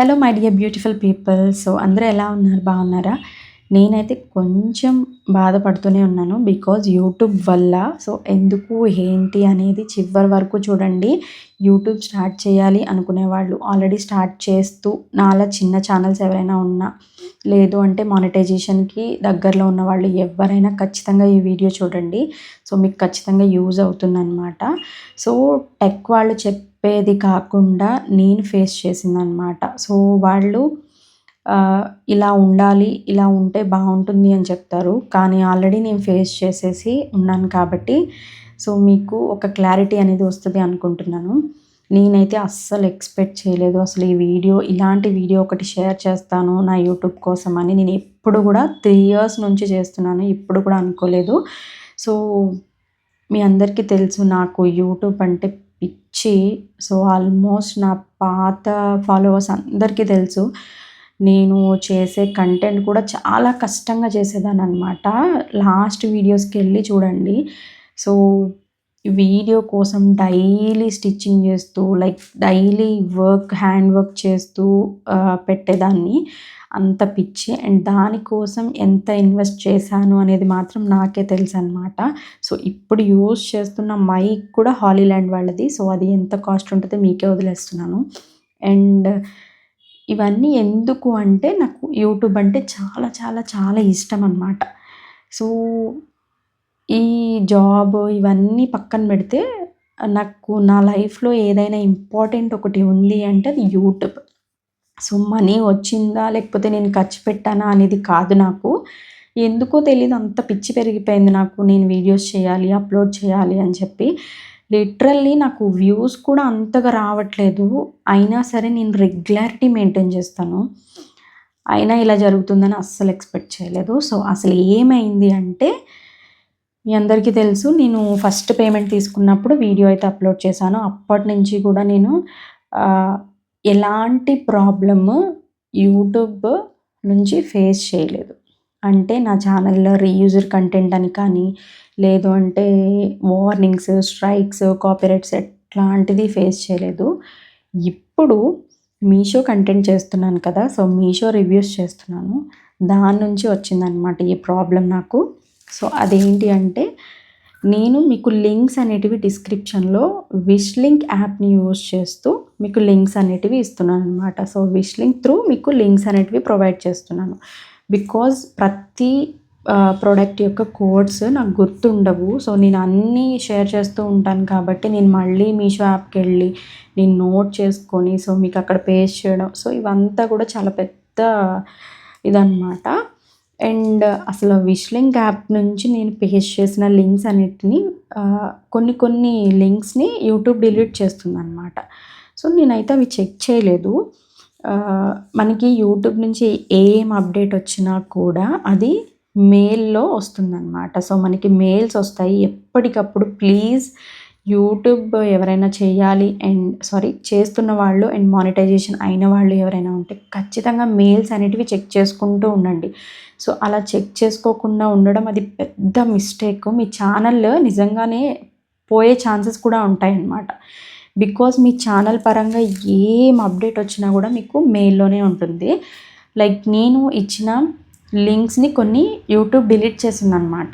Hello my dear beautiful people. So అందరూ ఎలా ఉన్నారు? బాగున్నారా? నేనైతే కొంచెం బాధపడుతూనే ఉన్నాను బికాజ్ యూట్యూబ్ వల్ల. సో ఎందుకు ఏంటి అనేది చివరి వరకు చూడండి. యూట్యూబ్ స్టార్ట్ చేయాలి అనుకునే వాళ్ళు ఆల్రెడీ స్టార్ట్ చేస్తూ నాలా చిన్న ఛానల్స్ ఎవరైనా ఉన్నా లేదు అంటే మానిటైజేషన్కి దగ్గరలో ఉన్న వాళ్ళు ఎవరైనా ఖచ్చితంగా ఈ వీడియో చూడండి. సో మీకు ఖచ్చితంగా యూజ్ అవుతుందన్నమాట. సో టెక్ వాళ్ళు చెప్పేది కాకుండా నేను ఫేస్ చేసిందనమాట సో వాళ్ళు ఇలా ఉండాలి ఇలా ఉంటే బాగుంటుంది అని చెప్తారు. కానీ ఆల్రెడీ నేను ఫేస్ చేసేసి ఉన్నాను కాబట్టి సో మీకు ఒక క్లారిటీ అనేది వస్తుంది అనుకుంటున్నాను. నేనైతే అస్సలు ఎక్స్పెక్ట్ చేయలేదు. అసలు ఈ వీడియో ఇలాంటి వీడియో ఒకటి షేర్ చేస్తాను నా యూట్యూబ్ కోసం అని నేను ఎప్పుడు కూడా త్రీ ఇయర్స్ నుంచి చేస్తున్నాను. ఇప్పుడు కూడా అనుకోలేదు. సో మీ అందరికీ తెలుసు నాకు యూట్యూబ్ అంటే పిచ్చి. సో ఆల్మోస్ట్ నా పాత ఫాలోవర్స్ అందరికీ తెలుసు. నేను చేసే కంటెంట్ కూడా చాలా కష్టంగా చేసేదాన్ని అనమాట లాస్ట్ వీడియోస్కి వెళ్ళి చూడండి. సో వీడియో కోసం డైలీ స్టిచ్చింగ్ చేస్తూ like daily work hand work చేస్తూ పెట్టేదాన్ని. అంత పిచ్చి. అండ్ దానికోసం ఎంత ఇన్వెస్ట్ చేశాను అనేది మాత్రం నాకే తెలుసు అనమాట సో ఇప్పుడు యూస్ చేస్తున్న మైక్ కూడా హాలీల్యాండ్ వాళ్ళది. సో అది ఎంత కాస్ట్ ఉంటుందో మీకే వదిలేస్తున్నాను. అండ్ ఇవన్నీ ఎందుకు అంటే నాకు యూట్యూబ్ అంటే చాలా చాలా చాలా ఇష్టం అనమాట సో ఈ జాబ్ ఇవన్నీ పక్కన పెడితే నాకు నా లైఫ్లో ఏదైనా ఇంపార్టెంట్ ఒకటి ఉంది అంటే అది యూట్యూబ్. సో మనీ వచ్చిందా లేకపోతే నేను ఖర్చు పెట్టానా అనేది కాదు నాకు. ఎందుకో తెలియదు అంత పిచ్చి పెరిగిపోయింది నాకు. నేను వీడియోస్ చేయాలి అప్లోడ్ చేయాలి అని చెప్పి. లిటరల్లీ నాకు వ్యూస్ కూడా అంతగా రావట్లేదు. అయినా సరే నేను రెగ్యులారిటీ మెయింటైన్ చేస్తాను. అయినా ఇలా జరుగుతుందని అస్సలు ఎక్స్పెక్ట్ చేయలేదు. సో అసలు ఏమైంది అంటే మీ అందరికీ తెలుసు నేను ఫస్ట్ పేమెంట్ తీసుకున్నప్పుడు వీడియో అయితే అప్లోడ్ చేశాను. అప్పటి నుంచి కూడా నేను ఎలాంటి ప్రాబ్లమ్ యూట్యూబ్ నుంచి ఫేస్ చేయలేదు. అంటే నా ఛానల్లో రీయూజర్ కంటెంట్ అని కానీ లేదు అంటే వార్నింగ్స్ స్ట్రైక్స్ కాపీరైట్స్ ఎట్లాంటిది ఫేస్ చేయలేదు. ఇప్పుడు మీషో కంటెంట్ చేస్తున్నాను కదా సో మీషో రివ్యూస్ చేస్తున్నాను. దాని నుంచి వచ్చిందనమాట ఈ ప్రాబ్లం నాకు. సో అదేంటి అంటే నేను మీకు లింక్స్ అనేటివి డిస్క్రిప్షన్లో విష్ లింక్ యాప్ని యూజ్ చేస్తూ మీకు లింక్స్ అనేటివి ఇస్తున్నాను అనమాట సో విష్ లింక్ త్రూ మీకు లింక్స్ అనేటివి ప్రొవైడ్ చేస్తున్నాను. బికాజ్ ప్రతి ప్రోడక్ట్ యొక్క కోడ్స్ నాకు గుర్తుండవు. సో నేను అన్నీ షేర్ చేస్తూ ఉంటాను కాబట్టి నేను మళ్ళీ మీషో యాప్కి వెళ్ళి నేను నోట్ చేసుకొని సో మీకు అక్కడ పేస్ట్ చేయడం. సో ఇవంతా కూడా చాలా పెద్ద ఇదన్నమాట. అండ్ అసలు విష్లింక్ యాప్ నుంచి నేను పేస్ట్ చేసిన లింక్స్ అన్నిటిని కొన్ని కొన్ని లింక్స్ని యూట్యూబ్ డిలీట్ చేస్తుంది అనమాట సో నేనైతే అవి చెక్ చేయలేదు. మనకి యూట్యూబ్ నుంచి ఏం అప్డేట్ వచ్చినా కూడా అది మెయిల్లో వస్తుందన్నమాట. సో మనకి మెయిల్స్ వస్తాయి ఎప్పటికప్పుడు. ప్లీజ్ యూట్యూబ్ ఎవరైనా చేయాలి అండ్ సారీ చేస్తున్న వాళ్ళు అండ్ మానిటైజేషన్ అయిన వాళ్ళు ఎవరైనా ఉంటే ఖచ్చితంగా మెయిల్స్ అనేటివి చెక్ చేసుకుంటూ ఉండండి. సో అలా చెక్ చేసుకోకుండా ఉండడం అది పెద్ద మిస్టేక్. మీ ఛానల్ నిజంగానే పోయే ఛాన్సెస్ కూడా ఉంటాయన్నమాట. బికాజ్ మీ ఛానల్ పరంగా ఏం అప్డేట్ వచ్చినా కూడా మీకు మెయిల్లోనే ఉంటుంది. లైక్ నేను ఇచ్చిన లింక్స్ని కొన్ని యూట్యూబ్ డిలీట్ చేసిందనమాట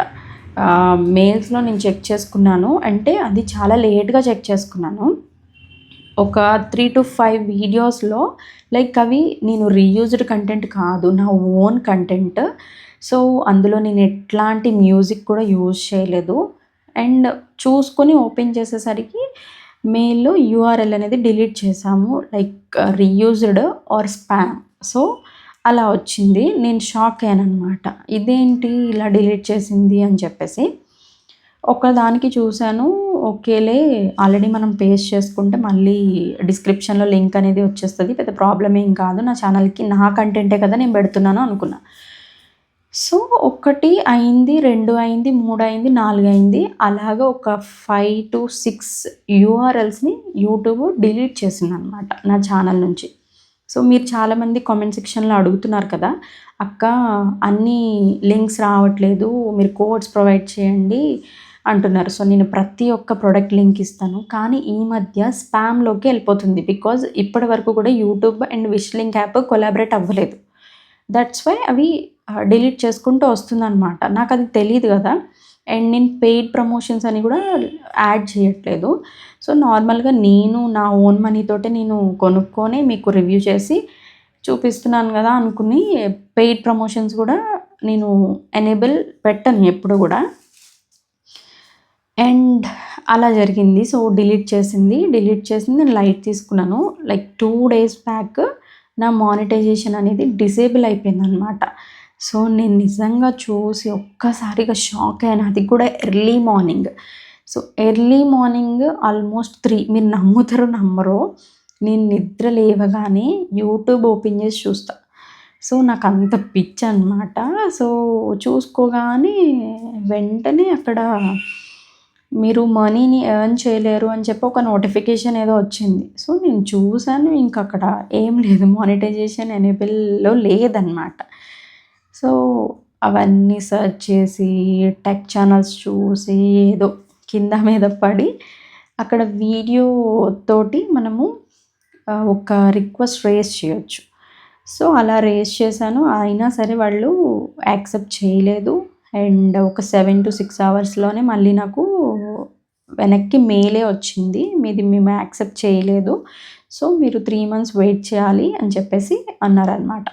మెయిల్స్లో నేను చెక్ చేసుకున్నాను. అంటే అది చాలా లేట్గా చెక్ చేసుకున్నాను. ఒక త్రీ టు ఫైవ్ వీడియోస్లో లైక్ అవి నేను రీయూజ్డ్ కంటెంట్ కాదు నా ఓన్ కంటెంట్ సో అందులో నేను ఎట్లాంటి మ్యూజిక్ కూడా యూజ్ చేయలేదు. అండ్ చూసుకొని ఓపెన్ చేసేసరికి మెయిల్లో యూఆర్ఎల్ అనేది డిలీట్ చేసాము. Like reused or spam so అలా వచ్చింది. నేను షాక్ అయ్యాను అనమాట ఇదేంటి ఇలా డిలీట్ చేసింది అని చెప్పేసి. ఒకదానికి చూశాను. ఓకేలే ఆల్రెడీ మనం పేస్ట్ చేసుకుంటే మళ్ళీ డిస్క్రిప్షన్లో లింక్ అనేది వచ్చేస్తుంది. పెద్ద ప్రాబ్లం ఏం కాదు. నా ఛానల్కి నా కంటెంటే కదా నేను పెడుతున్నాను అనుకున్నా. సో ఒకటి అయింది రెండు అయింది మూడు అయింది నాలుగు అయింది. అలాగా ఒక ఫైవ్ టు సిక్స్ యూఆర్ఎల్స్ని యూట్యూబ్ డిలీట్ చేసింది అనమాట నా ఛానల్ నుంచి. సో మీరు చాలామంది కామెంట్ సెక్షన్లో అడుగుతున్నారు కదా అక్క అన్ని లింక్స్ రావట్లేదు మీరు కోడ్స్ ప్రొవైడ్ చేయండి అంటున్నారు. సో నేను ప్రతి ఒక్క ప్రోడక్ట్ లింక్ ఇస్తాను. కానీ ఈ మధ్య స్పామ్లోకి వెళ్ళిపోతుంది బికాజ్ ఇప్పటి వరకు కూడా YouTube and wish link app collaborate అవ్వలేదు. దట్స్ వై అవి డిలీట్ చేసుకుంటూ వస్తుందన్నమాట. నాకు అది తెలియదు కదా. అండ్ నేను పెయిడ్ ప్రమోషన్స్ అని కూడా యాడ్ చేయట్లేదు. సో నార్మల్గా నేను నా ఓన్ మనీతోటే నేను కొనుక్కొని మీకు రివ్యూ చేసి చూపిస్తున్నాను కదా అనుకుని పెయిడ్ ప్రమోషన్స్ కూడా నేను ఎనేబుల్ పెట్టను ఎప్పుడు కూడా. అండ్ అలా జరిగింది. సో డిలీట్ చేసింది. డిలీట్ చేసింది. నేను లైట్ తీసుకున్నాను. లైక్ టూ డేస్ బ్యాక్ నా మానిటైజేషన్ అనేది డిసేబుల్ అయిపోయింది అనమాట సో నేను నిజంగా చూసి ఒక్కసారిగా షాక్ అయినా అది కూడా early morning. So early morning almost three మీరు నమ్ముతారు నమ్మరు నేను నిద్ర లేవగానే యూట్యూబ్ ఓపెన్ చేసి చూస్తా. సో నాకు అంత పిచ్ అనమాట సో చూసుకోగానే వెంటనే అక్కడ మీరు మనీని ఎర్న్ చేయలేరు అని చెప్పి ఒక నోటిఫికేషన్ ఏదో వచ్చింది. సో నేను చూశాను ఇంకక్కడ ఏం లేదు. మానిటైజేషన్ ఎనేబుల్లో లేదనమాట సో అవన్నీ సెర్చ్ చేసి టెక్ ఛానల్స్ చూసి ఏదో కింద మీద పడి అక్కడ వీడియో తోటి మనము ఒక రిక్వెస్ట్ రేస్ చేయొచ్చు. సో అలా రేస్ చేశాను. అయినా సరే వాళ్ళు యాక్సెప్ట్ చేయలేదు. అండ్ ఒక సెవెన్ టు సిక్స్ అవర్స్లోనే మళ్ళీ నాకు వెనక్కి మేలే వచ్చింది. మీది మేము యాక్సెప్ట్ చేయలేదు. సో మీరు త్రీ మంత్స్ వెయిట్ చేయాలి అని చెప్పేసి అన్నారనమాట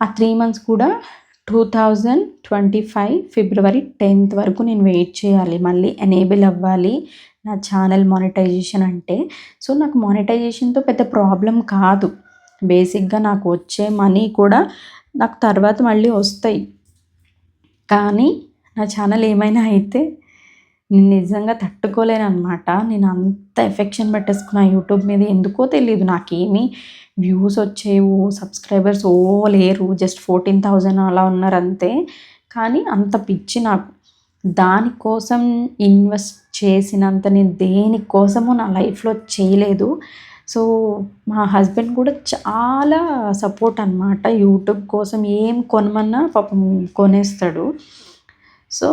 ఆ త్రీ మంత్స్ కూడా two thousand twenty five February tenth వరకు నేను వెయిట్ చేయాలి. మళ్ళీ ఎనేబుల్ అవ్వాలి నా ఛానల్ మానిటైజేషన్ అంటే. సో నాకు మానిటైజేషన్తో పెద్ద ప్రాబ్లం కాదు. బేసిక్గా నాకు వచ్చే మనీ కూడా నాకు తర్వాత మళ్ళీ వస్తాయి. కానీ నా ఛానల్ ఏమైనా అయితే నేను నిజంగా తట్టుకోలేను అనమాట నేను అంత ఎఫెక్షన్ పెట్టేసుకున్నా యూట్యూబ్ మీద. ఎందుకో తెలియదు నాకేమీ వ్యూస్ వచ్చేవు సబ్స్క్రైబర్స్ ఓ లేరు జస్ట్ ఫోర్టీన్ థౌజండ్ అలా ఉన్నారు అంతే కానీ అంత పిచ్చి నాకు. దానికోసం ఇన్వెస్ట్ చేసినంత నేను దేనికోసము నా లైఫ్లో చేయలేదు. సో మా హస్బెండ్ కూడా చాలా సపోర్ట్ అనమాట యూట్యూబ్ కోసం ఏం కొనమన్నా పాపం కొనేస్తాడు. సో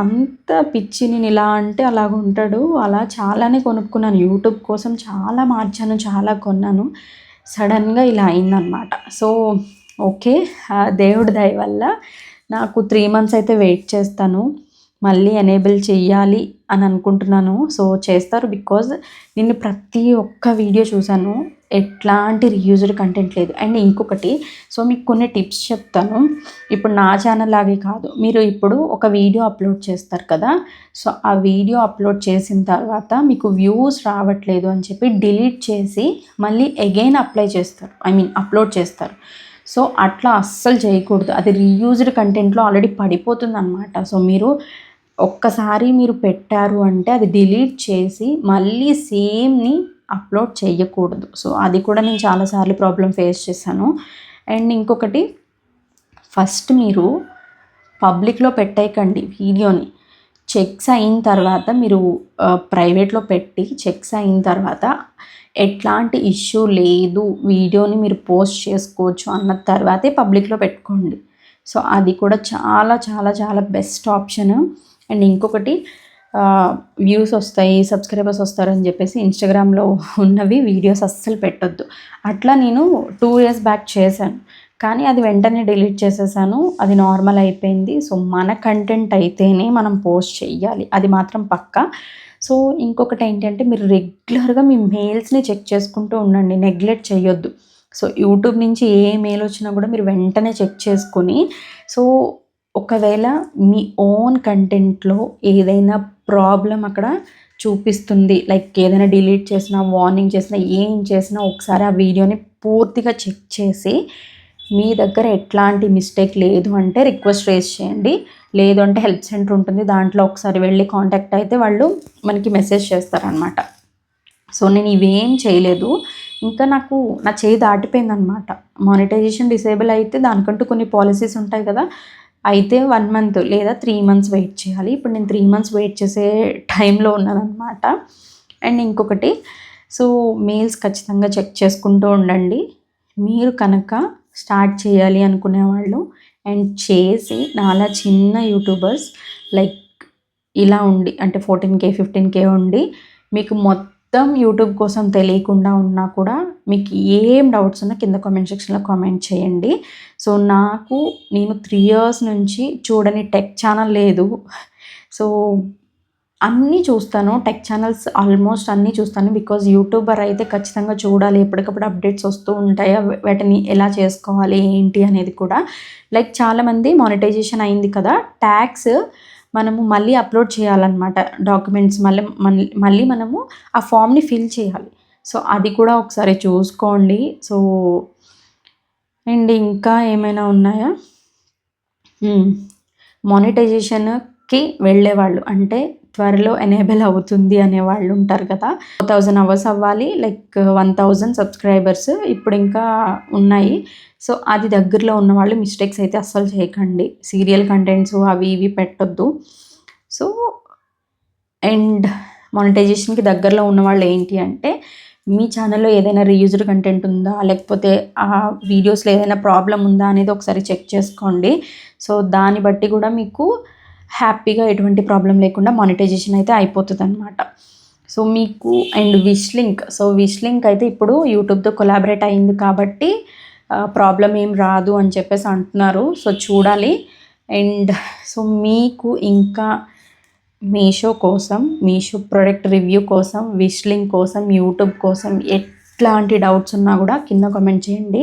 అంత పిచ్చి నేను ఇలా అంటే అలాగ ఉంటాడు. అలా చాలానే కొనుక్కున్నాను. యూట్యూబ్ కోసం చాలా మార్చాను చాలా కొన్నాను. సడన్గా ఇలా అయిందనమాట సో ఓకే. దేవుడి దయ వల్ల నాకు త్రీ మంత్స్ అయితే వెయిట్ చేస్తాను. మళ్ళీ ఎనేబుల్ చేయాలి అని అనుకుంటున్నాను. సో చేస్తారు బికాజ్ నేను ప్రతి ఒక్క వీడియో చూశాను. ఎట్లాంటి రీయూజ్డ్ కంటెంట్ లేదు. అండ్ ఇంకొకటి సో మీకు కొన్ని టిప్స్ చెప్తాను. ఇప్పుడు నా ఛానల్ లాగే కాదు. మీరు ఇప్పుడు ఒక వీడియో అప్లోడ్ చేస్తారు కదా. సో ఆ వీడియో అప్లోడ్ చేసిన తర్వాత మీకు వ్యూస్ రావట్లేదు అని చెప్పి డిలీట్ చేసి మళ్ళీ అగైన్ అప్లై చేస్తారు. ఐ మీన్ అప్లోడ్ చేస్తారు. సో అట్లా అస్సలు చేయకూడదు. అది రీయూజ్డ్ కంటెంట్లో ఆల్రెడీ పడిపోతుంది అనమాట సో మీరు ఒక్కసారి మీరు పెట్టారు అంటే అది డిలీట్ చేసి మళ్ళీ సేమ్ని అప్లోడ్ చేయకూడదు సో అది కూడా నేను చాలాసార్లు ప్రాబ్లం ఫేస్ చేశాను. అండ్ ఇంకొకటి ఫస్ట్ మీరు పబ్లిక్లో పెట్టేయకండి వీడియోని. చెక్స్ అయిన తర్వాత మీరు ప్రైవేట్లో పెట్టి చెక్స్ అయిన తర్వాత ఎట్లాంటి ఇష్యూ లేదు వీడియోని మీరు పోస్ట్ చేసుకోవచ్చు అన్న తర్వాతే పబ్లిక్లో పెట్టుకోండి. సో అది కూడా చాలా చాలా చాలా బెస్ట్ ఆప్షన్. అండ్ ఇంకొకటి వ్యూస్ వస్తాయి సబ్స్క్రైబర్స్ వస్తారని చెప్పేసి ఇన్స్టాగ్రామ్లో ఉన్నవి వీడియోస్ అస్సలు పెట్టొద్దు. అట్లా నేను టూ ఇయర్స్ బ్యాక్ చేశాను. కానీ అది వెంటనే డిలీట్ చేసేసాను. అది నార్మల్ అయిపోయింది. సో మన కంటెంట్ అయితేనే మనం పోస్ట్ చేయాలి అది మాత్రం పక్క. సో ఇంకొకటి ఏంటంటే మీరు రెగ్యులర్గా మీ మెయిల్స్ని చెక్ చేసుకుంటూ ఉండండి. నెగ్లెక్ట్ చేయొద్దు సో యూట్యూబ్ నుంచి ఏ మెయిల్ వచ్చినా కూడా మీరు వెంటనే చెక్ చేసుకొని సో ఒకవేళ మీ ఓన్ కంటెంట్లో ఏదైనా ప్రాబ్లం అక్కడ చూపిస్తుంది లైక్ ఏదైనా డిలీట్ చేసినా వార్నింగ్ చేసినా ఏం చేసినా ఒకసారి ఆ వీడియోని పూర్తిగా చెక్ చేసి మీ దగ్గర ఎట్లాంటి మిస్టేక్ లేదు అంటే రిక్వెస్ట్ రేస్ చేయండి. లేదు అంటే హెల్ప్ సెంటర్ ఉంటుంది దాంట్లో ఒకసారి వెళ్ళి కాంటాక్ట్ అయితే వాళ్ళు మనకి మెసేజ్ చేస్తారనమాట సో నేను ఇవేం చేయలేదు. ఇంకా నాకు నా చేయి దాటిపోయిందనమాట మానిటైజేషన్ డిసేబుల్ అయితే దానికంటూ కొన్ని పాలసీస్ ఉంటాయి కదా అయితే వన్ మంత్ లేదా త్రీ మంత్స్ వెయిట్ చేయాలి. ఇప్పుడు నేను త్రీ మంత్స్ వెయిట్ చేసే టైంలో ఉన్నానమాట అండ్ ఇంకొకటి సో మెయిల్స్ ఖచ్చితంగా చెక్ చేసుకుంటూ ఉండండి. మీరు కనుక స్టార్ట్ చేయాలి అనుకునే వాళ్ళు అండ్ చేసి నాలా చిన్న యూట్యూబర్స్ లైక్ ఇలా ఉండి అంటే ఫోర్టీన్ కే ఫిఫ్టీన్ కే ఉండి మీకు మొత్తం మొత్తం యూట్యూబ్ కోసం తెలియకుండా ఉన్నా కూడా మీకు ఏం డౌట్స్ ఉన్నా కింద కామెంట్ సెక్షన్లో కామెంట్ చేయండి. సో నాకు నేను త్రీ ఇయర్స్ నుంచి చూడని టెక్ ఛానల్ లేదు. సో అన్నీ చూస్తాను. టెక్ ఛానల్స్ ఆల్మోస్ట్ అన్నీ చూస్తాను బికాజ్ యూట్యూబర్ అయితే ఖచ్చితంగా చూడాలి. ఎప్పటికప్పుడు అప్డేట్స్ వస్తూ ఉంటాయి. వాటిని ఎలా చేసుకోవాలి? ఏంటి? అనేది కూడా. లైక్ చాలామంది మానిటైజేషన్ అయింది కదా. ట్యాక్స్ మనము మళ్ళీ అప్లోడ్ చేయాలన్నమాట డాక్యుమెంట్స్ మళ్ళీ మళ్ళీ మళ్ళీ మనము ఆ ఫామ్ని ఫిల్ చేయాలి. సో అది కూడా ఒకసారి చూసుకోండి. సో అండ్ ఇంకా ఏమైనా ఉన్నాయా? మానిటైజేషన్కి వెళ్ళేవాళ్ళు. అంటే త్వరలో ఎనేబుల్ అవుతుంది అనే వాళ్ళు ఉంటారు కదా. థౌజండ్ అవర్స్ అవ్వాలి. లైక్ వన్ థౌజండ్ సబ్స్క్రైబర్స్ ఇప్పుడు ఇంకా ఉన్నాయి. సో అది దగ్గరలో ఉన్న వాళ్ళు మిస్టేక్స్ అయితే అస్సలు చేయకండి. సీరియల్ కంటెంట్స్ అవి ఇవి పెట్టొద్దు. సో అండ్ మానిటైజేషన్కి దగ్గరలో ఉన్న వాళ్ళు ఏంటి అంటే మీ ఛానల్లో ఏదైనా రీయూజ్డ్ కంటెంట్ ఉందా? లేకపోతే ఆ వీడియోస్లో ఏదైనా ప్రాబ్లం ఉందా అనేది ఒకసారి చెక్ చేసుకోండి. సో దాన్ని బట్టి కూడా మీకు హ్యాపీగా ఎటువంటి ప్రాబ్లం లేకుండా మానిటైజేషన్ అయితే అయిపోతుంది అనమాట సో మీకు and wish link. So wish link అయితే ఇప్పుడు యూట్యూబ్తో కొలాబరేట్ అయింది కాబట్టి ప్రాబ్లం ఏం రాదు అని చెప్పేసి అంటున్నారు. సో చూడాలి. అండ్ సో మీకు ఇంకా మీషో కోసం మీషో ప్రొడక్ట్ రివ్యూ కోసం విష్ లింక్ కోసం యూట్యూబ్ కోసం ఎట్లాంటి డౌట్స్ ఉన్నా కూడా కింద కామెంట్ చేయండి.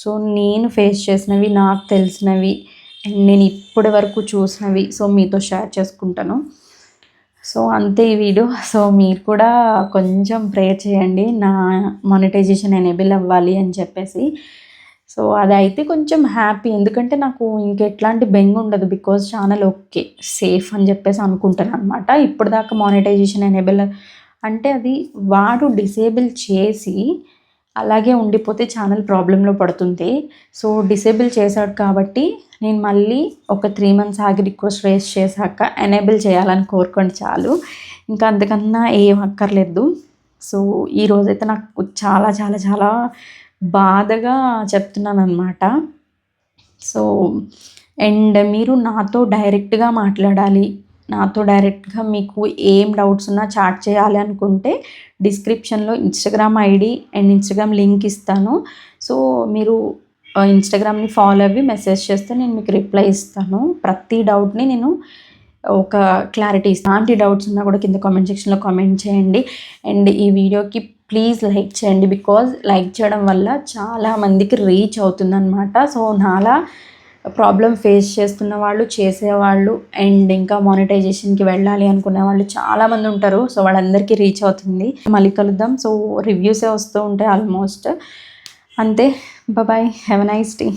సో నేను ఫేస్ చేసినవి నాకు తెలిసినవి అండ్ నేను ఇప్పటి వరకు చూసినవి సో మీతో షేర్ చేసుకుంటాను. సో అంతే ఈ వీడియో. సో మీరు కూడా కొంచెం ప్రేయర్ చేయండి. నా మానిటైజేషన్ ఎనేబుల్ అవ్వాలి అని చెప్పేసి. సో అదైతే కొంచెం హ్యాపీ ఎందుకంటే నాకు ఇంకెట్లాంటి బెంగ్ ఉండదు. బికాజ్ ఛానల్ ఓకే సేఫ్ అని చెప్పేసి అనుకుంటాను అనమాట ఇప్పటిదాకా మానిటైజేషన్ ఎనేబుల్ అంటే అది వాడు డిసేబుల్ చేసి అలాగే ఉండిపోతే ఛానల్ ప్రాబ్లంలో పడుతుంది సో డిసేబుల్ చేశాడు కాబట్టి నేను మళ్ళీ ఒక త్రీ మంత్స్ ఆగి రిక్వెస్ట్ రేస్ చేశాక ఎనేబుల్ చేయాలని కోరుకోండి చాలు. ఇంకా అంతకన్నా ఏం అక్కర్లేదు. సో ఈ రోజైతే నాకు చాలా చాలా చాలా బాధగా చెప్తున్నాను అనమాట సో అండ్ మీరు నాతో డైరెక్ట్గా మాట్లాడాలి. నాతో డైరెక్ట్గా మీకు ఏం డౌట్స్ ఉన్నా చాట్ చేయాలి అనుకుంటే డిస్క్రిప్షన్లో Instagram ID and Instagram link ఇస్తాను. సో మీరు ఇన్స్టాగ్రామ్ని ఫాలో అవ్వి మెసేజ్ చేస్తే నేను మీకు రిప్లై ఇస్తాను. ప్రతి డౌట్ని నేను ఒక క్లారిటీ ఇస్తాను. అలాంటి డౌట్స్ ఉన్నా కూడా కింద కామెంట్ సెక్షన్లో కామెంట్ చేయండి. అండ్ ఈ వీడియోకి ప్లీజ్ లైక్ చేయండి బికాజ్ లైక్ చేయడం వల్ల చాలా మందికి రీచ్ అవుతుందన్నమాట. సో నాలా ప్రాబ్లం ఫేస్ చేస్తున్న వాళ్ళు చేసేవాళ్ళు అండ్ ఇంకా మానిటైజేషన్కి వెళ్ళాలి అనుకునే వాళ్ళు చాలామంది ఉంటారు. సో వాళ్ళందరికీ రీచ్ అవుతుంది. మళ్ళీ కలుద్దాం. సో రివ్యూసే వస్తూ ఉంటాయి ఆల్మోస్ట్ అంతే. Bye bye. Have a nice day.